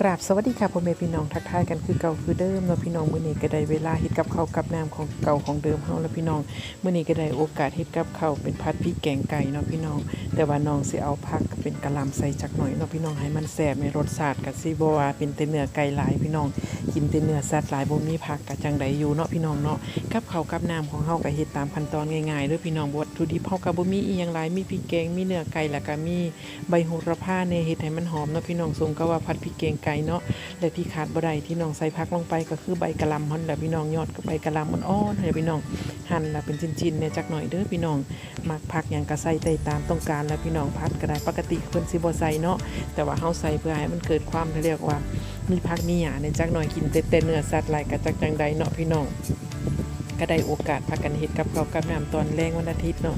กราบสวัสดีค่ะพ่อแม่พี่น้องทักทายกันคือเก่าคือเดิมเนาะพี่น้องมื้อนี้ก็ได้เวลาเฮ็ดกับข้าวกับน้ำของเก่าของเดิมเฮาแล้วพี่น้องมื้อนี้ก็ได้โอกาสเฮ็ดกับข้าวเป็นผัดพริกแกงไก่เนาะพี่น้อง แต่ว่าน้องสิเอาผักเป็นกะหล่ำใส่จักหน่อยเนาะพี่น้องให้มันแซ่บในรสชาติก็สิบ่ว่าเป็นแต่เนื้อไก่หลายพี่น้องกินแต่เนื้อสัตว์หลายบ่มีผักก็จังไดอยู่เนาะพี่น้องเนาะกับข้าวกับน้ำของเฮาก็เฮ็ดตามขั้นตอนง่ายๆเด้อพี่น้องวัตถุดิบเฮาก็บ่มีอีหยังหลายมีพริกแกงมีเนื้อไก่แล้วก็มีใบโหระพาเนี่ยเฮ็ดให้มันหอมเนาะพี่น้องสมกับว่าผัดพริกแกงไกลเนาะและที่ขาดบ่ได้ที่น้องใส่พักลงไปก็คือใบกะหล่ำหั่นแหละพี่น้องยอดกับใบกะหล่ำอ่อนๆให้พี่น้องหั่นแล้วเป็นชิ้นๆเนี่ยจักหน่อยเด้อพี่น้องมักผักอย่างกระใส่ได้ตามต้องการแล้วพี่น้องผัดก็ได้ปกติเพิ่นสิบ่ใส่เนาะแต่ว่าเฮาใส่เพื่อให้มันเกิดความเรียกว่ามีผักมีหยาเนี่ยจักหน่อยกินเต็มเต่เนื้อสัตว์หลายกระจักจังใดเนาะพี่น้อง ก็ได้โอกาสพักกันเฮ็ดกับเขากับน้ำตอนแรงวันอาทิตย์เนาะ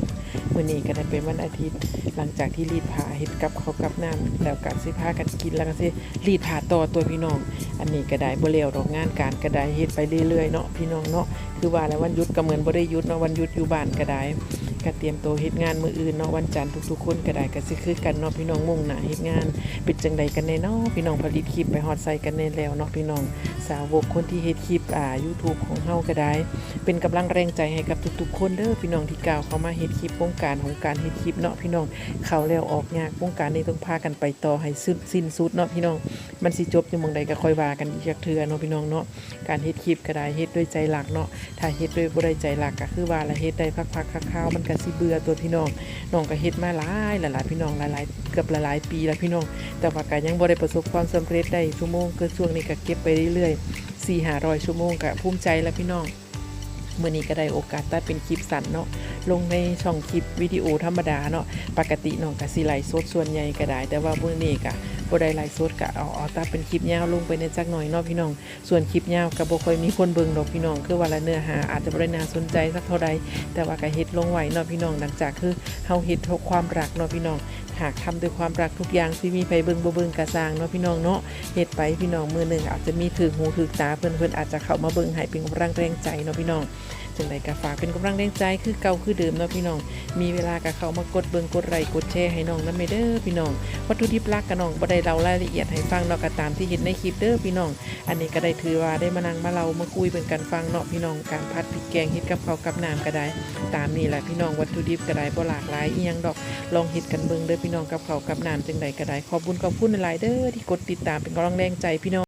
มื้อนี้ก็ได้เป็นวันอาทิตย์ หลังจากที่รีดผ้าเฮ็ดกับเขากับน้ำแล้วก็สิพากันกินแล้วก็สิรีดผ้าต่อตัวพี่น้อง อันนี้ก็ได้บ่เร็วดอกงานการก็ได้เฮ็ดไปเรื่อยๆเนาะพี่น้องเนาะคือว่าแล้ววันหยุดก็เหมือนบ่ได้หยุดเนาะวันหยุดอยู่บ้านก็ได้ ก็เตรียมตัวเฮ็ดงานมืออื่นเนาะวันจันทร์ทุกๆคนก็ได้ก็สิคือกันเนาะพี่น้องมุ่งหน้าเฮ็ดงานเป็นจังใดกันแน่เนาะพี่น้องผลิตคลิปไปฮอดใส่กันแน่แล้วเนาะพี่น้องสาวกคนที่เฮ็ดคลิปอ่า YouTube ของเฮาก็ได้ เป็นกำลังแรงใจให้กับทุกๆ คนเด้อพี่น้องที่กล่าวเข้ามาเฮ็ดคลิปวงการของการเฮ็ดคลิปเนาะพี่น้องเข้าแล้วออกยากวงการนี้ต้องพากันไปต่อให้สิ้นสิ้นสุดเนาะพี่น้องมันสิจบอยู่มองใดก็ค่อยว่ากันอีกจักเทื่อเนาะพี่น้องเนาะการเฮ็ดคลิปก็ได้เฮ็ดด้วยใจหลักเนาะถ้าเฮ็ดด้วยบ่ได้ใจหลักก็คือว่าละเฮ็ดได้พักๆคร่าวๆมันก็สิเบื่อตัวพี่น้องน้องก็เฮ็ดมาหลายหลายพี่น้องหลายๆเกือบหลายๆปีแล้วพี่น้อง แต่ว่าก็ยังบ่ได้ประสบความสำเร็จได้ชั่วโมงคือช่วงนี้ก็เก็บไปเรื่อยๆ4-500ชั่วโมงก็ภูมิใจแล้วพี่น้องเมื่อนี้ก็ได้โอกาสตัดเป็นคลิปสั้นเนาะ ลงในช่องคลิปวิดีโอธรรมดาเนาะปกติน้องก็สิไลฟ์สดส่วนใหญ่ก็ได้ แต่ว่ามื่อนี้ก็บ่ได้ไลฟ์สดก็เอาเอาตัดเป็นคลิปยาวลงไปในจักหน่อยเนาะพี่น้อง ส่วนคลิปยาวก็บ่ค่อยมีคนเบิ่งดอกพี่น้อง คือว่าละเนื้อหาอาจจะบ่ได้น่าสนใจสักเท่าใดแต่ว่าก็เฮ็ดลงไว้เนาะพี่น้องหลังจากคือเฮาเฮ็ดเพราะความรักเนาะพี่น้องหากทำด้วยความรักทุกอย่างที่มีไผเบิ่งบ่เบิ่งกะสร้างเนาะพี่น้องเนาะเฮ็ดไปพี่น้องมือหนึ่งอาจจะมีถึกหูถึกตาเพิ่นเพิ่นอาจจะเข้ามาเบิ่งให้เป็นกำลังแรงใจเนาะพี่น้อง จังไดก็ฝากเป็นกำลังแรงใจคือเก่าคือเดิมเนาะพี่น้อง มีเวลาก็เขามากดเบิงกดไลค์กดแชร์ให้น้องนำเด้อพี่น้อง วัตถุดิบลักกับน้องบ่ได้เล่ารายละเอียดให้ฟังเนาะก็ตามที่เห็นในคลิปเด้อพี่น้อง อันนี้ก็ได้ถือว่าได้มานั่งมาเล่ามาคุยเป็นกันฟังเนาะพี่น้องการพัดพริกแกงเฮ็ดกับเขากับน้ำก็ได้ ตามนี้แหละพี่น้องวัตถุดิบก็ได้บ่หลากหลายอีหยังดอกลองเฮ็ดกันเบิงเด้อพี่น้องกับเขากับน้ำจังใดก็ได้ขอบคุณขอบคุณหลายเด้อที่กดติดตามเป็นกำลังแรงใจพี่น้อง